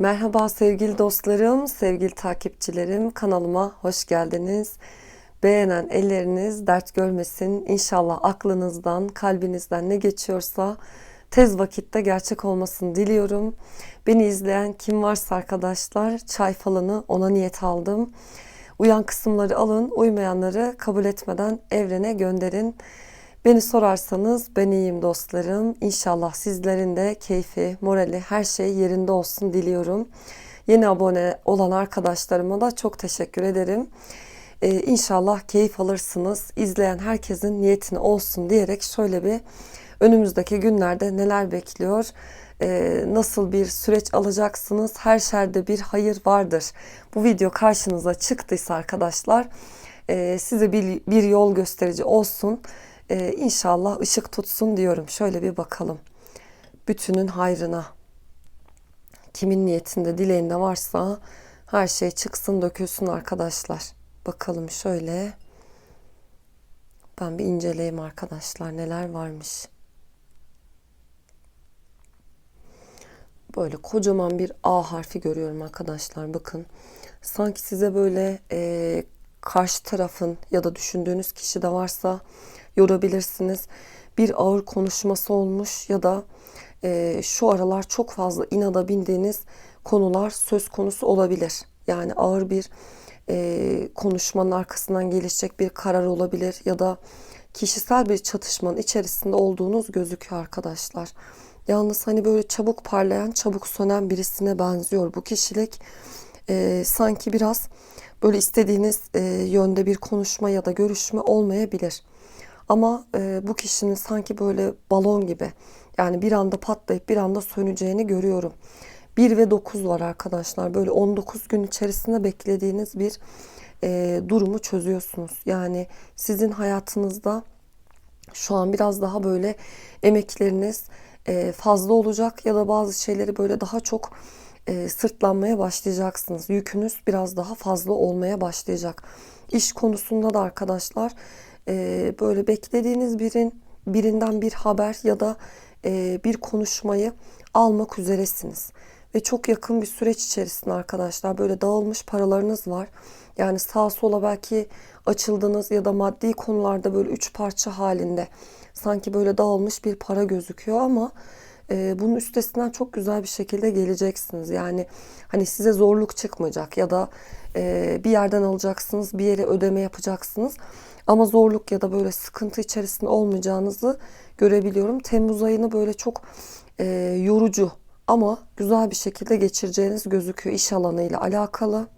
Merhaba sevgili dostlarım, sevgili takipçilerim. Kanalıma hoş geldiniz. Beğenen elleriniz dert görmesin. İnşallah aklınızdan, kalbinizden ne geçiyorsa tez vakitte gerçek olmasını diliyorum. Beni izleyen kim varsa arkadaşlar çay falanı ona niyet aldım. Uyan kısımları alın, uymayanları kabul etmeden evrene gönderin. Beni sorarsanız ben iyiyim dostlarım. İnşallah sizlerin de keyfi, morali, her şey yerinde olsun diliyorum. Yeni abone olan arkadaşlarıma da çok teşekkür ederim. Ee, inşallah keyif alırsınız. İzleyen herkesin niyetine olsun diyerek şöyle bir önümüzdeki günlerde neler bekliyor, ee, nasıl bir süreç alacaksınız, her şerde bir hayır vardır. Bu video karşınıza çıktıysa arkadaşlar e, size bir, bir yol gösterici olsun. Ee, inşallah ışık tutsun diyorum. Şöyle bir bakalım. Bütünün hayrına. Kimin niyetinde, dileğinde varsa her şey çıksın, dökülsün arkadaşlar. Bakalım şöyle. Ben bir inceleyeyim arkadaşlar neler varmış. Böyle kocaman bir A harfi görüyorum arkadaşlar. Bakın. Sanki size böyle e, karşı tarafın ya da düşündüğünüz kişi de varsa yorabilirsiniz. Bir ağır konuşması olmuş ya da e, şu aralar çok fazla inada bindiğiniz konular söz konusu olabilir. Yani ağır bir e, konuşmanın arkasından gelişecek bir karar olabilir ya da kişisel bir çatışmanın içerisinde olduğunuz gözüküyor arkadaşlar. Yalnız hani böyle çabuk parlayan, çabuk sönen birisine benziyor bu kişilik. E, sanki biraz böyle istediğiniz e, yönde bir konuşma ya da görüşme olmayabilir. Ama e, bu kişinin sanki böyle balon gibi yani bir anda patlayıp bir anda söneceğini görüyorum. 1 ve 9 var arkadaşlar. Böyle 19 gün içerisinde beklediğiniz bir e, durumu çözüyorsunuz. Yani sizin hayatınızda şu an biraz daha böyle emekleriniz e, fazla olacak ya da bazı şeyleri böyle daha çok e, sırtlanmaya başlayacaksınız. Yükünüz biraz daha fazla olmaya başlayacak. İş konusunda da arkadaşlar e, böyle beklediğiniz birin birinden bir haber ya da e, bir konuşmayı almak üzeresiniz. Ve çok yakın bir süreç içerisinde arkadaşlar böyle dağılmış paralarınız var. Yani sağa sola belki açıldınız ya da maddi konularda böyle üç parça halinde sanki böyle dağılmış bir para gözüküyor ama e, bunun üstesinden çok güzel bir şekilde geleceksiniz. Yani hani size zorluk çıkmayacak ya da e, bir yerden alacaksınız, bir yere ödeme yapacaksınız. Ama zorluk ya da böyle sıkıntı içerisinde olmayacağınızı görebiliyorum. Temmuz ayını böyle çok e, yorucu ama güzel bir şekilde geçireceğiniz gözüküyor iş alanıyla alakalı.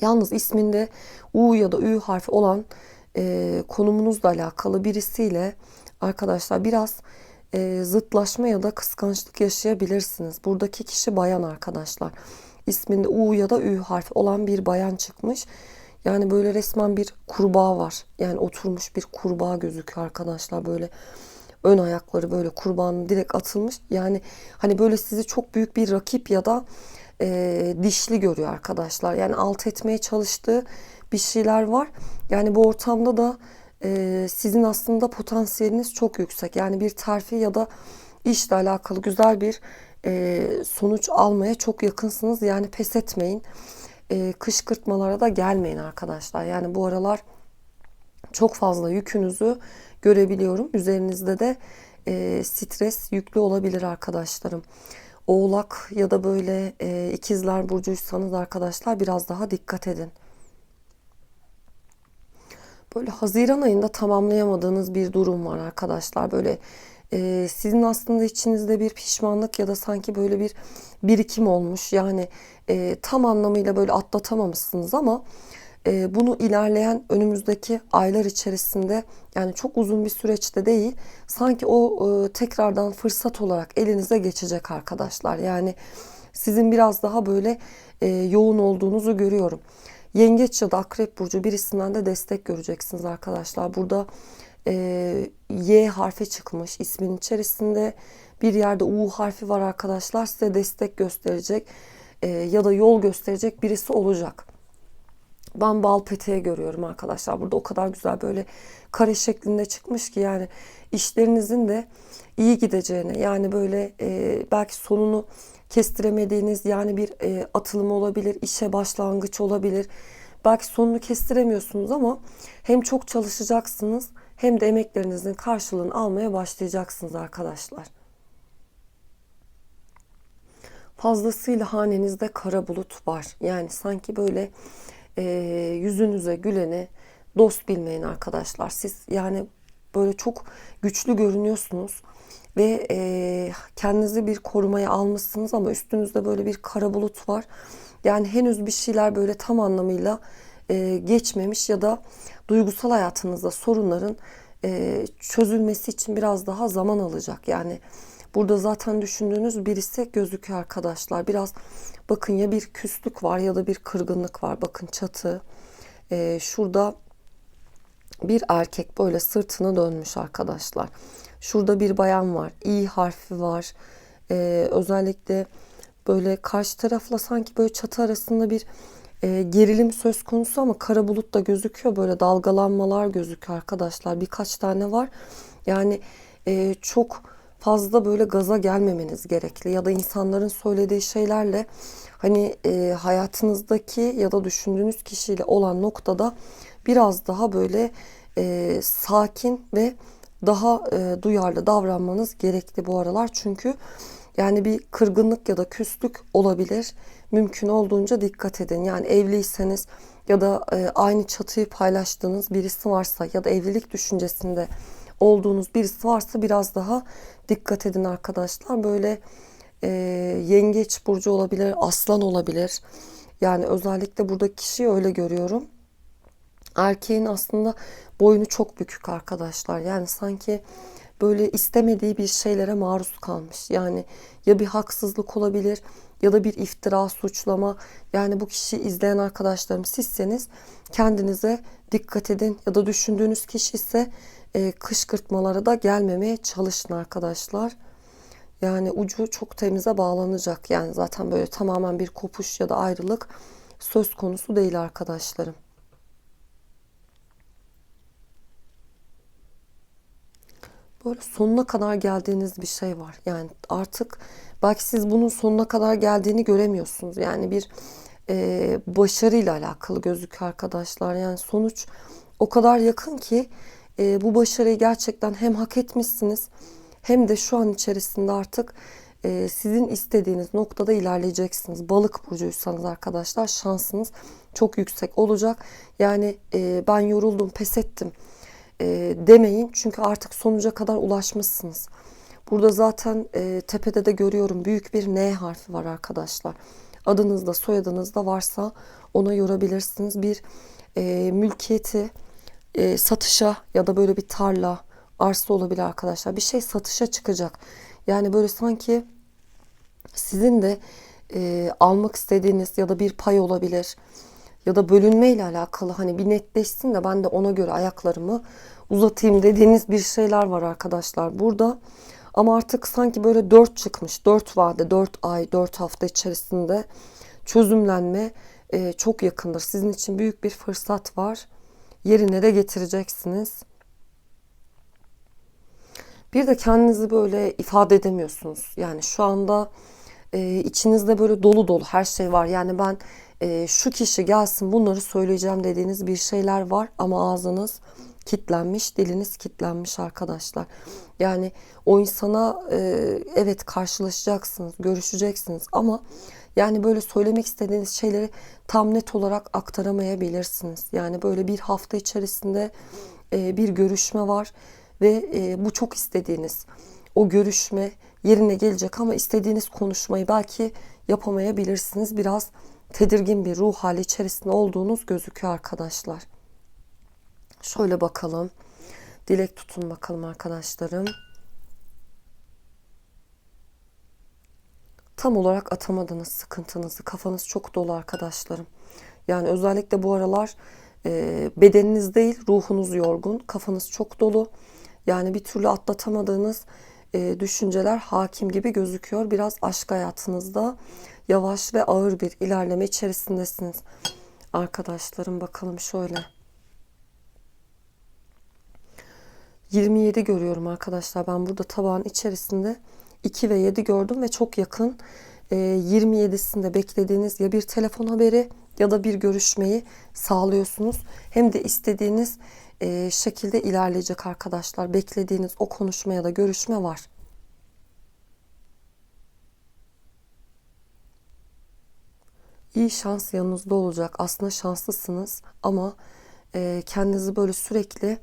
Yalnız isminde U ya da Ü harfi olan e, konumunuzla alakalı birisiyle arkadaşlar biraz e, zıtlaşma ya da kıskançlık yaşayabilirsiniz. Buradaki kişi bayan arkadaşlar. İsminde U ya da Ü harfi olan bir bayan çıkmış. Yani böyle resmen bir kurbağa var. Yani oturmuş bir kurbağa gözüküyor arkadaşlar böyle ön ayakları böyle kurbağanın direkt atılmış. Yani hani böyle sizi çok büyük bir rakip ya da e, dişli görüyor arkadaşlar. Yani alt etmeye çalıştığı bir şeyler var. Yani bu ortamda da e, sizin aslında potansiyeliniz çok yüksek. Yani bir terfi ya da işle alakalı güzel bir e, sonuç almaya çok yakınsınız. Yani pes etmeyin. E, kışkırtmalara da gelmeyin arkadaşlar. Yani bu aralar çok fazla yükünüzü görebiliyorum. Üzerinizde de e, stres yüklü olabilir arkadaşlarım. Oğlak ya da böyle e, ikizler burcuysanız arkadaşlar biraz daha dikkat edin. Böyle Haziran ayında tamamlayamadığınız bir durum var arkadaşlar. Böyle e, sizin aslında içinizde bir pişmanlık ya da sanki böyle bir birikim olmuş. Yani e, tam anlamıyla böyle atlatamamışsınız ama e, bunu ilerleyen önümüzdeki aylar içerisinde yani çok uzun bir süreçte değil sanki o e, tekrardan fırsat olarak elinize geçecek arkadaşlar. Yani sizin biraz daha böyle e, yoğun olduğunuzu görüyorum. Yengeç ya da akrep burcu birisinden de destek göreceksiniz arkadaşlar. Burada e, Y harfi çıkmış ismin içerisinde bir yerde U harfi var arkadaşlar size destek gösterecek e, ya da yol gösterecek birisi olacak. Ben bal peteği görüyorum arkadaşlar. Burada o kadar güzel böyle kare şeklinde çıkmış ki yani işlerinizin de iyi gideceğine yani böyle e, belki sonunu kestiremediğiniz yani bir e, atılım olabilir, işe başlangıç olabilir. Belki sonunu kestiremiyorsunuz ama hem çok çalışacaksınız hem de emeklerinizin karşılığını almaya başlayacaksınız arkadaşlar. Fazlasıyla hanenizde kara bulut var. Yani sanki böyle e, yüzünüze güleni dost bilmeyin arkadaşlar. Siz yani böyle çok güçlü görünüyorsunuz ve e, kendinizi bir korumaya almışsınız ama üstünüzde böyle bir kara bulut var. Yani henüz bir şeyler böyle tam anlamıyla e, geçmemiş ya da duygusal hayatınızda sorunların e, çözülmesi için biraz daha zaman alacak. Yani burada zaten düşündüğünüz birisi gözüküyor arkadaşlar. Biraz bakın ya bir küslük var ya da bir kırgınlık var. Bakın çatı. E, şurada bir erkek böyle sırtını dönmüş arkadaşlar. Şurada bir bayan var. İ harfi var. Ee, özellikle böyle karşı tarafla sanki böyle çatı arasında bir e, gerilim söz konusu ama kara bulut da gözüküyor. Böyle dalgalanmalar gözüküyor arkadaşlar. Birkaç tane var. Yani e, çok fazla böyle gaza gelmemeniz gerekli ya da insanların söylediği şeylerle hani e, hayatınızdaki ya da düşündüğünüz kişiyle olan noktada biraz daha böyle e, sakin ve daha e, duyarlı davranmanız gerekli bu aralar. Çünkü yani bir kırgınlık ya da küslük olabilir. Mümkün olduğunca dikkat edin. Yani evliyseniz ya da e, aynı çatıyı paylaştığınız birisi varsa ya da evlilik düşüncesinde olduğunuz birisi varsa biraz daha dikkat edin arkadaşlar. Böyle e, yengeç burcu olabilir, aslan olabilir. Yani özellikle burada kişiyi öyle görüyorum. Erkeğin aslında boynu çok bükük arkadaşlar. Yani sanki böyle istemediği bir şeylere maruz kalmış. Yani ya bir haksızlık olabilir ya da bir iftira, suçlama. Yani bu kişiyi izleyen arkadaşlarım sizseniz kendinize dikkat edin ya da düşündüğünüz kişi ise e, kışkırtmalara da gelmemeye çalışın arkadaşlar. Yani ucu çok temize bağlanacak. Yani zaten böyle tamamen bir kopuş ya da ayrılık söz konusu değil arkadaşlarım. Böyle sonuna kadar geldiğiniz bir şey var. Yani artık belki siz bunun sonuna kadar geldiğini göremiyorsunuz. Yani bir e, başarıyla alakalı gözüküyor arkadaşlar. Yani sonuç o kadar yakın ki e, bu başarıyı gerçekten hem hak etmişsiniz hem de şu an içerisinde artık e, sizin istediğiniz noktada ilerleyeceksiniz. Balık burcuysanız arkadaşlar şansınız çok yüksek olacak. Yani e, ben yoruldum, pes ettim e, demeyin. Çünkü artık sonuca kadar ulaşmışsınız. Burada zaten e, tepede de görüyorum büyük bir N harfi var arkadaşlar. Adınızda soyadınızda varsa ona yorabilirsiniz. Bir e, mülkiyeti e, satışa ya da böyle bir tarla arsa olabilir arkadaşlar. Bir şey satışa çıkacak. Yani böyle sanki sizin de e, almak istediğiniz ya da bir pay olabilir ya da bölünme ile alakalı hani bir netleşsin de ben de ona göre ayaklarımı uzatayım dediğiniz bir şeyler var arkadaşlar burada. Ama artık sanki böyle dört çıkmış, dört vade, dört ay, dört hafta içerisinde çözümlenme e, çok yakındır. Sizin için büyük bir fırsat var. Yerine de getireceksiniz. Bir de kendinizi böyle ifade edemiyorsunuz. Yani şu anda e, içinizde böyle dolu dolu her şey var. Yani ben e, şu kişi gelsin bunları söyleyeceğim dediğiniz bir şeyler var ama ağzınız kitlenmiş, diliniz kitlenmiş arkadaşlar. Yani o insana e, evet karşılaşacaksınız, görüşeceksiniz ama yani böyle söylemek istediğiniz şeyleri tam net olarak aktaramayabilirsiniz. Yani böyle bir hafta içerisinde e, bir görüşme var ve e, bu çok istediğiniz o görüşme yerine gelecek ama istediğiniz konuşmayı belki yapamayabilirsiniz. Biraz tedirgin bir ruh hali içerisinde olduğunuz gözüküyor arkadaşlar. Şöyle bakalım. Dilek tutun bakalım arkadaşlarım. Tam olarak atamadınız sıkıntınızı. Kafanız çok dolu arkadaşlarım. Yani özellikle bu aralar e, bedeniniz değil ruhunuz yorgun. Kafanız çok dolu. Yani bir türlü atlatamadığınız e, düşünceler hakim gibi gözüküyor. Biraz aşk hayatınızda yavaş ve ağır bir ilerleme içerisindesiniz. arkadaşlarım bakalım şöyle. 27 görüyorum arkadaşlar. Ben burada tabağın içerisinde 2 ve 7 gördüm ve çok yakın. E, 27'sinde beklediğiniz ya bir telefon haberi ya da bir görüşmeyi sağlıyorsunuz. Hem de istediğiniz e, şekilde ilerleyecek arkadaşlar. Beklediğiniz o konuşma ya da görüşme var. İyi şans yanınızda olacak. Aslında şanslısınız ama e, kendinizi böyle sürekli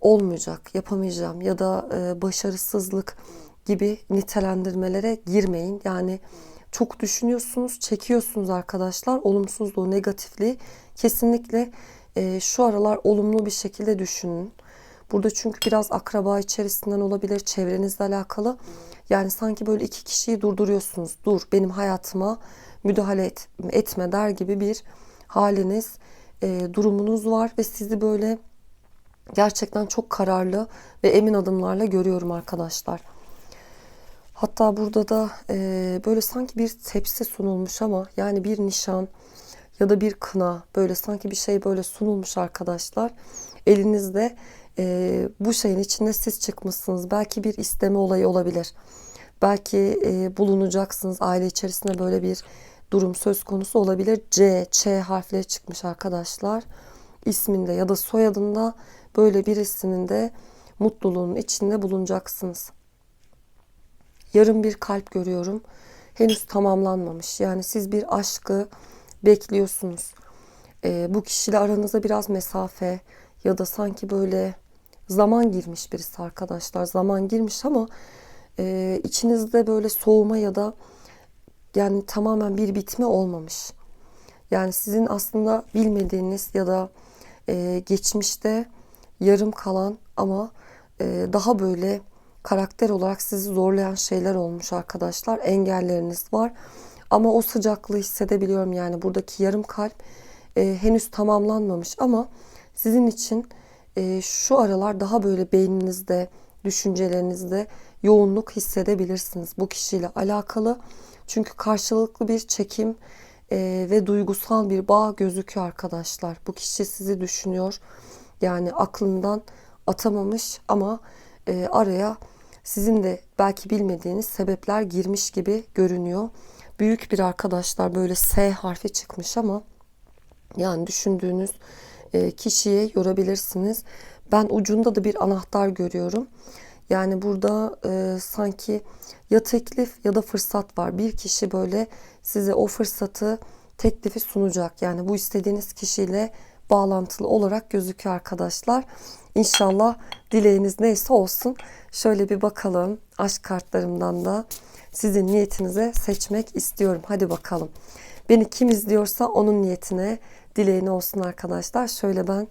olmayacak, yapamayacağım ya da e, başarısızlık gibi nitelendirmelere girmeyin. Yani çok düşünüyorsunuz, çekiyorsunuz arkadaşlar. Olumsuzluğu, negatifliği kesinlikle e, şu aralar olumlu bir şekilde düşünün. Burada çünkü biraz akraba içerisinden olabilir, çevrenizle alakalı. Yani sanki böyle iki kişiyi durduruyorsunuz. Dur benim hayatıma müdahale et, etme der gibi bir haliniz, e, durumunuz var ve sizi böyle gerçekten çok kararlı ve emin adımlarla görüyorum arkadaşlar. Hatta burada da e, böyle sanki bir tepsi sunulmuş ama yani bir nişan ya da bir kına böyle sanki bir şey böyle sunulmuş arkadaşlar. Elinizde e, bu şeyin içinde siz çıkmışsınız. Belki bir isteme olayı olabilir. Belki e, bulunacaksınız aile içerisinde böyle bir durum söz konusu olabilir. C, Ç harfleri çıkmış arkadaşlar. İsminde ya da soyadında böyle birisinin de mutluluğun içinde bulunacaksınız. Yarım bir kalp görüyorum. Henüz tamamlanmamış. Yani siz bir aşkı bekliyorsunuz. E, bu kişiyle aranıza biraz mesafe ya da sanki böyle zaman girmiş birisi arkadaşlar. Zaman girmiş ama e, içinizde böyle soğuma ya da yani tamamen bir bitme olmamış. Yani sizin aslında bilmediğiniz ya da e, geçmişte yarım kalan ama e, daha böyle karakter olarak sizi zorlayan şeyler olmuş arkadaşlar. Engelleriniz var. Ama o sıcaklığı hissedebiliyorum yani buradaki yarım kalp e, henüz tamamlanmamış ama sizin için e, şu aralar daha böyle beyninizde, düşüncelerinizde yoğunluk hissedebilirsiniz bu kişiyle alakalı. Çünkü karşılıklı bir çekim e, ve duygusal bir bağ gözüküyor arkadaşlar. Bu kişi sizi düşünüyor. Yani aklından atamamış ama e, araya sizin de belki bilmediğiniz sebepler girmiş gibi görünüyor. Büyük bir arkadaşlar böyle S harfi çıkmış ama yani düşündüğünüz e, kişiye yorabilirsiniz. Ben ucunda da bir anahtar görüyorum. Yani burada e, sanki ya teklif ya da fırsat var. Bir kişi böyle size o fırsatı teklifi sunacak. Yani bu istediğiniz kişiyle bağlantılı olarak gözüküyor arkadaşlar. İnşallah dileğiniz neyse olsun. Şöyle bir bakalım aşk kartlarımdan da sizin niyetinize seçmek istiyorum. Hadi bakalım. Beni kim izliyorsa onun niyetine dileğine olsun arkadaşlar. Şöyle ben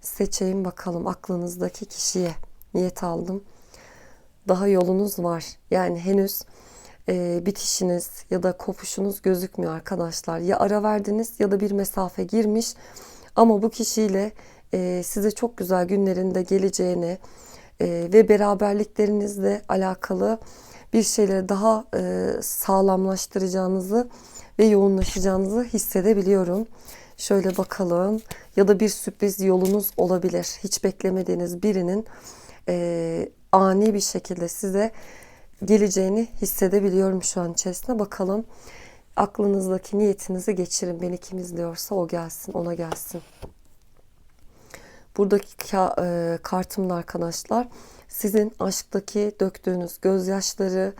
seçeyim bakalım aklınızdaki kişiye niyet aldım. Daha yolunuz var. Yani henüz e, bitişiniz ya da kopuşunuz gözükmüyor arkadaşlar. Ya ara verdiniz ya da bir mesafe girmiş. Ama bu kişiyle e, size çok güzel günlerinde geleceğini e, ve beraberliklerinizle alakalı bir şeyleri daha e, sağlamlaştıracağınızı ve yoğunlaşacağınızı hissedebiliyorum. Şöyle bakalım ya da bir sürpriz yolunuz olabilir. Hiç beklemediğiniz birinin e, ani bir şekilde size geleceğini hissedebiliyorum şu an içerisinde. Bakalım aklınızdaki niyetinizi geçirin. Beni kim izliyorsa o gelsin, ona gelsin. Buradaki e, kartımda arkadaşlar sizin aşktaki döktüğünüz gözyaşları,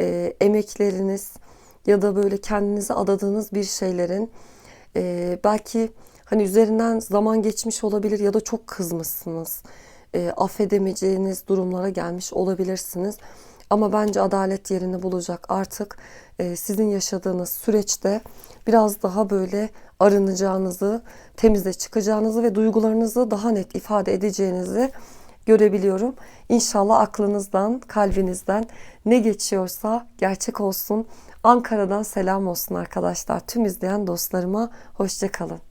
e, emekleriniz ya da böyle kendinize adadığınız bir şeylerin e, belki hani üzerinden zaman geçmiş olabilir ya da çok kızmışsınız. E, affedemeyeceğiniz durumlara gelmiş olabilirsiniz. Ama bence adalet yerini bulacak. Artık e, sizin yaşadığınız süreçte biraz daha böyle arınacağınızı, temize çıkacağınızı ve duygularınızı daha net ifade edeceğinizi görebiliyorum. İnşallah aklınızdan, kalbinizden ne geçiyorsa gerçek olsun. Ankara'dan selam olsun arkadaşlar. Tüm izleyen dostlarıma hoşçakalın.